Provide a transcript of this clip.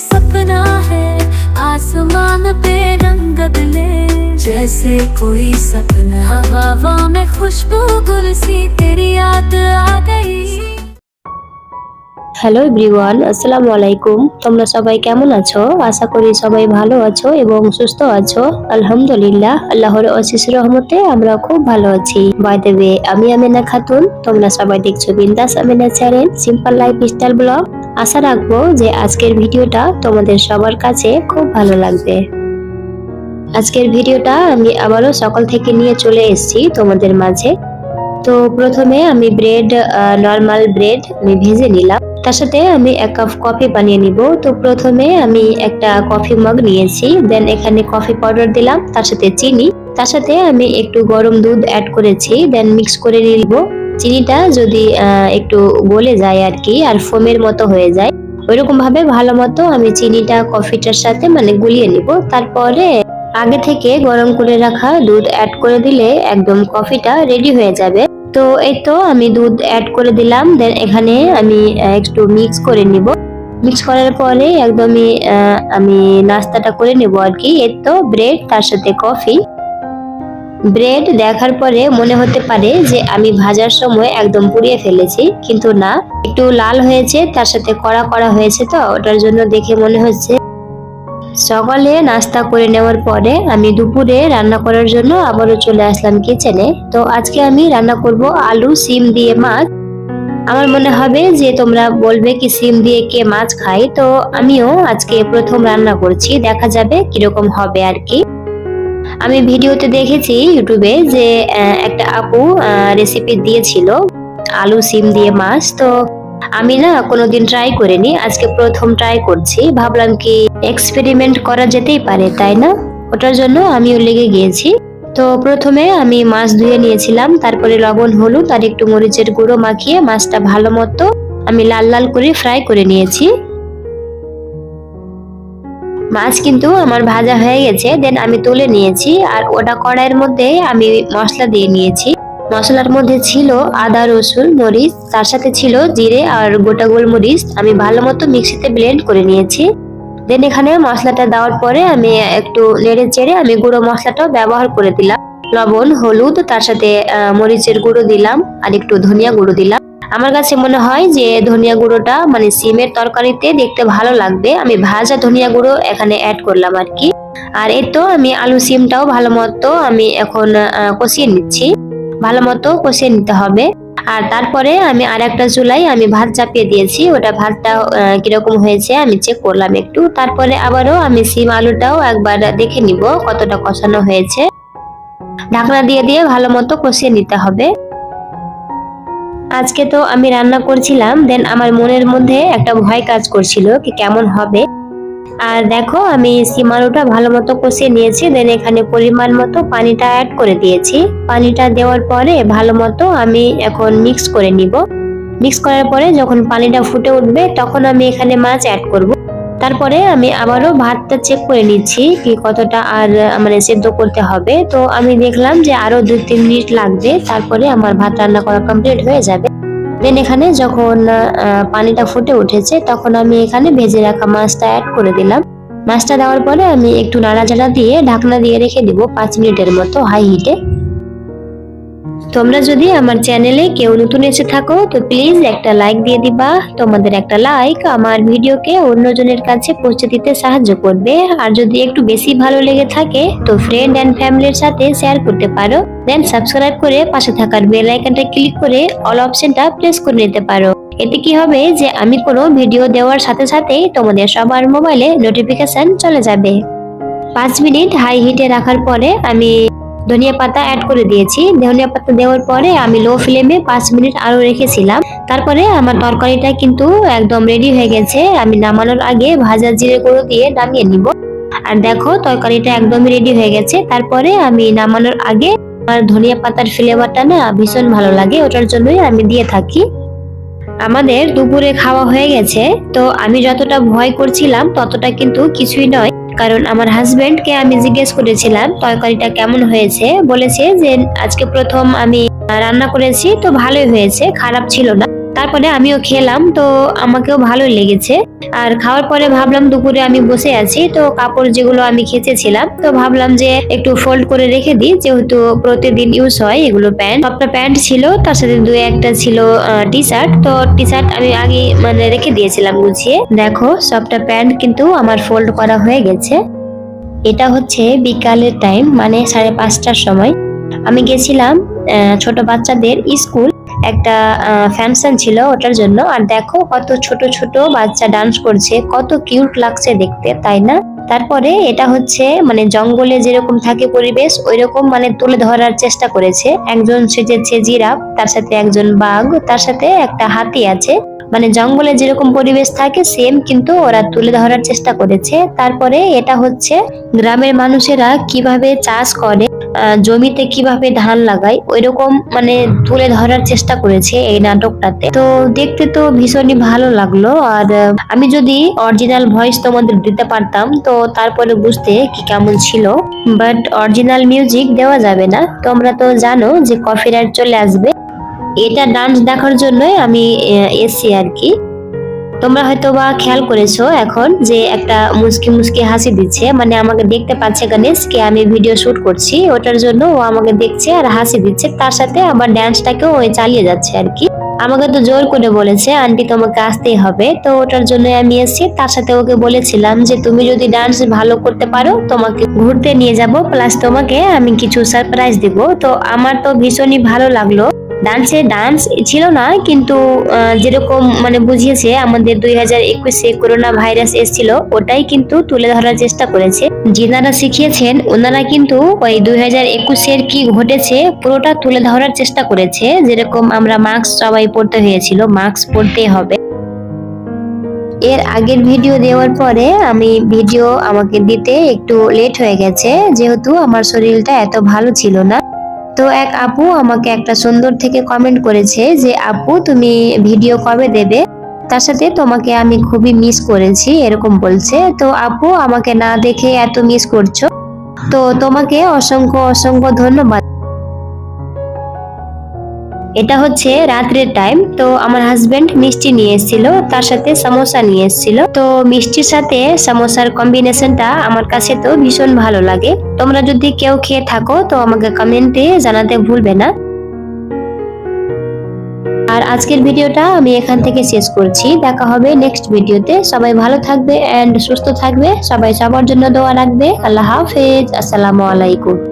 सपना है आसमान पे रंग बदले जैसे कोई सपना हवा में खुशबू गुल सी तेरी याद आ गई হ্যালো এভরিওয়ান আসসালামু আলাইকুম তোমরা সবাই কেমন আছো আশা করি সবাই ভালো আছো এবং সুস্থ আছো আলহামদুলিল্লাহ আল্লাহর অশেষ রহমতে আমরা খুব ভালো আছি বাই দ্য ওয়ে আমি আমিনা খাতুন তোমরা সবাই দেখছো বিন্দাস Amina channel simple lifestyle blog আশা রাখব যে আজকের ভিডিওটা তোমাদের সবার কাছে খুব ভালো লাগবে। আজকের ভিডিওটা আমি আবারও সকাল থেকে নিয়ে চলে এসেছি তোমাদের মাঝে। তো প্রথমে আমি ব্রেড নর্মাল ব্রেড আমি ভেজে নিলাম। তার সাথে আমি এক কাপ কফি বানিয়ে নিব। তো প্রথমে আমি একটা কফি মগ নিয়েছি। দেন এখানে কফি পাউডার দিলাম, তার সাথে চিনি। তার সাথে আমি একটু গরম দুধ অ্যাড করেছি। দেন মিক্স করে নিব। চিনিটা যদি একটু গলে যায় আর কি আর ফোমের মতো হয়ে যায় ওইরকম ভাবে ভালো মতো আমি চিনিটা, কফিটার সাথে মানে গুলিয়ে নিব। তারপরে আগে থেকে গরম করে রাখা দুধ অ্যাড করে দিলে একদম কফিটা রেডি হয়ে যাবে। তো এই তো আমি দুধ অ্যাড করে দিলাম দেন এখানে আমি একটু মিক্স করে নিব। মিক্স করার পরে একদমই আমি নাস্তাটা করে নেব আর কি এর তো ব্রেড তার সাথে কফি ব্রেড দেখার পরে মনে হতে পারে যে আমি ভাজার সময় একদম পুড়িয়ে ফেলেছি, কিন্তু না। একটু লাল হয়েছে, তার সাথে কড়া কড়া হয়েছে তো, ওটার জন্য দেখে মনে হচ্ছে। সকালে নাস্তা করে নেওয়ার পরে আমি দুপুরে রান্না করার জন্য আবারও চলে আসলাম কিচেনে। তো আজকে আমি রান্না করব আলু, সিম দিয়ে মাছ। আমার মনে হবে যে তোমরা বলবে কি সিম দিয়ে কে মাছ খাই তো আমিও আজকে প্রথম রান্না করছি, দেখা যাবে কীরকম হবে আর কি। আমি ভিডিওতে দেখেছি ইউটিউবে যে একটা আপু রেসিপি দিয়েছিল, আলু সিম দিয়ে মাছ। তো আমি না কোনোদিন ট্রাই করিনি, আজকে প্রথম ট্রাই করছি। ভাবলাম কি এক্সপেরিমেন্ট করা যেতেই পারে, তাই না? ওটার জন্য আমিও লেগে গিয়েছি। তো প্রথমে আমি মাছ ধুয়ে নিয়েছিলাম, তারপরে লবণ, হলুদ আর একটু মরিচের গুঁড়ো মাখিয়ে মাছটা ভালো মতো আমি লাল লাল করে ফ্রাই করে নিয়েছি। মাছ কিন্তু আমার ভাজা হয়ে গেছে দেন আমি তুলে নিয়েছি আর ওটা কড়াইয়ের মধ্যে আমি মশলা দিয়ে নিয়েছি। মশলার মধ্যে ছিল আদা, রসুন, মরিচ, তার সাথে ছিল জিরে আর গোটা গোলমরিচ। আমি ভালো মতো মিক্সিতে ব্লেন্ড করে নিয়েছি। দেন এখানে মশলাটা দেওয়ার পরে আমি একটু নেড়ে চেড়ে আমি গুঁড়ো মশলাটাও ব্যবহার করে দিলাম। লবণ, হলুদ, তার সাথে মরিচের গুঁড়ো দিলাম আর একটু ধনিয়া গুঁড়ো দিলাম। আমার কাছে মনে হয় যে ধনিয়া গুঁড়োটা মানে সিমের তরকারিতে দেখতে ভালো লাগবে। আমি ভাজা ধনিয়া গুঁড়ো এখানে অ্যাড করলাম আর কি। আর এই তো আমি আলু সিমটাও ভালো মতো আমি এখন কষিয়ে নিচ্ছি। ভালো মতো কষিয়ে নিতে হবে। আর তারপরে আমি আর একটা চুলাই আমি ভাত চাপিয়ে দিয়েছি। ওটা ভাতটা কীরকম হয়েছে আমি চেক করলাম একটু। তারপরে আবারও আমি সিম আলুটাও একবার দেখে নিব কতটা কষানো হয়েছে। ঢাকনা দিয়ে দিয়ে ভালো মতো কষিয়ে নিতে হবে। আজকে তো আমি রান্না করছিলাম দেন আমার মনের মধ্যে একটা ভয় কাজ করছিল কি কেমন হবে। আর দেখো, আমি সিম আলুটা ভালো মতো কষিয়ে নিয়েছি দেন এখানে পরিমাণ মতো পানিটা অ্যাড করে দিয়েছি। পানিটা দেওয়ার পরে ভালো মতো আমি এখন মিক্স করে নিব। মিক্স করার পরে যখন পানিটা ফুটে উঠবে, তখন আমি এখানে মাছ অ্যাড করব। তারপরে আমি আবারও ভাতটা চেক করে নিচ্ছি কি কতটা আর মানে সেদ্ধ করতে হবে। তো আমি দেখলাম যে আরও দু তিন মিনিট লাগবে, তারপরে আমার ভাত রান্না করা কমপ্লিট হয়ে যাবে। দেন এখানে যখন পানিটা ফুটে উঠেছে, তখন আমি এখানে ভেজে রাখা মাছটা অ্যাড করে দিলাম। মাছটা দেওয়ার পরে আমি একটু নাড়াচাড়া দিয়ে ঢাকনা দিয়ে রেখে দিব পাঁচ মিনিটের মতো হাই হিটে তোমরা যদি আমার চ্যানেলে কেউ নতুন এসে থাকো, তো প্লিজ একটা লাইক দিয়ে দিবা। তোমাদের একটা লাইক আমার ভিডিওকে অন্যজনের কাছে পৌঁছে দিতে সাহায্য করবে। আর যদি একটু বেশি ভালো লেগে থাকে, তো ফ্রেন্ড অ্যান্ড ফ্যামিলির সাথে শেয়ার করতে পারো। দেন সাবস্ক্রাইব করে পাশে থাকার বেল আইকনটা ক্লিক করে অল অপশনটা প্রেস করে নিতে পারো। এতে কি হবে যে আমি কোনো ভিডিও দেওয়ার সাথে সাথেই তোমাদের সবার মোবাইলে নোটিফিকেশন চলে যাবে। পাঁচ মিনিট হাই হিটে রাখার পরে আমি ধনিয়া পাতা অ্যাড করে দিয়েছি। ধনিয়া পাতা দেওয়ার পরে আমি লো ফ্লেমে পাঁচ মিনিট আরও রেখেছিলাম। তারপরে আমার তরকারিটা কিন্তু একদম রেডি হয়ে গেছে। আমি নামানোর আগে ভাজা জিরে গুঁড়ো দিয়ে নামিয়ে নিব। আর দেখো তরকারিটা একদমই রেডি হয়ে গেছে। তারপরে আমি নামানোর আগে আমার ধনিয়া পাতার ফ্লেভারটা না ভীষণ ভালো লাগে। ওটার জন্যই আমি দিয়ে থাকি। আমাদের দুপুরে খাওয়া হয়ে গেছে। তো আমি যতটা ভয় করছিলাম ততটা কিন্তু কিছুই নয়। কারণ আমার হাজব্যান্ডকে আমি জিজ্ঞেস করেছিলাম, তরকারিটা কেমন হয়েছে? বলেছে যে, আজকে প্রথম আমি রান্না করেছি, তো ভালোই হয়েছে, খারাপ ছিল না। তারপরে আমিও খেলাম, তো আমাকেও ভালোই লেগেছে। আর খাওয়ার পরে ভাবলাম দুপুরে আমি বসে আছি, তো কাপড় যেগুলো আমি খেঁচেছিলাম, তো ভাবলাম যে একটু ফোল্ড করে রেখে দিই, যেহেতু প্রতিদিন ইউজ হয় এগুলো প্যান্ট। সবটা প্যান্ট ছিল, তার সাথে দু একটা ছিল টি শার্ট তো টি শার্ট আমি আগে মানে রেখে দিয়েছিলাম গুছিয়ে। দেখো, সবটা প্যান্ট কিন্তু আমার ফোল্ড করা হয়ে গেছে। এটা হচ্ছে বিকালের টাইম মানে সাড়ে পাঁচটার সময়। আমি গেছিলাম ছোট বাচ্চাদের স্কুল একটা ফ্যাংশন ছিল ওটার জন্য। আর দেখো কত ছোট ছোট বাচ্চা ডান্স করছে, কত কিউট লাগছে দেখতে, তাই না? তারপরে এটা হচ্ছে মানে জঙ্গলে যেরকম থাকে পরিবেশ, ওইরকম মানে তুলে ধরার চেষ্টা করেছে। একজন সেজেছে জিরাফ, তার সাথে একজন বাঘ, তার সাথে একটা হাতি আছে। মানে জঙ্গলে যেরকম পরিবেশ থাকে সেম কিন্তু ওরা তুলে ধরার চেষ্টা করেছে। তারপরে এটা হচ্ছে গ্রামের মানুষেরা কীভাবে চাষ করে জমিতে কীভাবে ধান লাগায়, ওইরকম মানে তুলে ধরার চেষ্টা করেছে এই নাটকটাতে। তো দেখতে তো ভীষণই ভালো লাগল। আর আমি যদি অরিজিনাল ভয়েস তোমাদের দিতে পারতাম, তো তারপরে বুঝতে কি কেমন ছিল। বাট অরিজিনাল মিউজিক দেওয়া যাবে না। তোমরা তো জানো যে কফি কপিরাইট চলে আসবে। এটা ডান্স দেখার জন্যই আমি এসছি আর কি। তোমরা হয়তো বা খেয়াল করেছ এখন যে একটা মুসকি মুসকি হাসি দিচ্ছে। মানে আমাকে দেখতে পাচ্ছে গণেশকে আমি ভিডিও শুট করছি। ওটার জন্য ও আমাকে দেখছে আর হাসি দিচ্ছে। তার সাথে আবার ড্যান্সটাকেও ওই চালিয়ে যাচ্ছে আর কি। আমাকে তো জোর করে বলেছে, আন্টি, তোমাকে আসতেই হবে। তো ওটার জন্য আমি এসেছি। তার সাথে ওকে বলেছিলাম যে, তুমি যদি ডান্স ভালো করতে পারো, তোমাকে ঘুরতে নিয়ে যাব প্লাস তোমাকে আমি কিছু সারপ্রাইজ দিব। তো আমার তো ভীষণই ভালো লাগল। ডান্সে ডান্স ছিল না, কিন্তু যেরকম মানে বুঝিয়েছে, আমাদের দুই হাজার একুশে করোনা ভাইরাস এসেছিল, ওটাই কিন্তু তুলে ধরার চেষ্টা করেছে। যিনারা শিখিয়েছেন, ওনারা কিন্তু ওই দুই হাজার একুশের কি ঘটেছে, পুরোটা তুলে ধরার চেষ্টা করেছে। যেরকম আমরা মাস্ক সবাই পড়তে হয়েছিল, মাস্ক পড়তেই হবে। এর আগের ভিডিও দেওয়ার পরে আমি ভিডিও আমাকে দিতে একটু লেট হয়ে গেছে, যেহেতু আমার শরীরটা এত ভালো ছিল না। তো এক আপু আমাকে একটা সুন্দর থেকে কমেন্ট করেছে যে, আপু, তুমি ভিডিও কবে দেবে? তার সাথে তোমাকে আমি খুবই মিস করেছি, এরকম বলছে। তো আপু, আমাকে না দেখে এত মিস করছ। তো তোমাকে অসংখ্য অসংখ্য ধন্যবাদ। এটা হচ্ছে রাত্রের টাইম তো আমার হাজবেন্ড মিষ্টি নিয়ে এসেছিল, তার সাথে সমোসা নিয়ে এসেছিল। তো মিষ্টির সাথে সমোসার কম্বিনেশনটা আমার কাছে তো ভীষণ ভালো লাগে। তোমরা যদি কেউ খেয়ে থাকো, তো আমাকে কমেন্টে জানাতে ভুলবে না। আর আজকের ভিডিওটা আমি এখান থেকে শেষ করছি। দেখা হবে নেক্সট ভিডিওতে। সবাই ভালো থাকবে এন্ড সুস্থ থাকবে। সবাই সবার জন্য দোয়া রাখবে। আল্লাহ হাফেজ। আসসালামু আলাইকুম।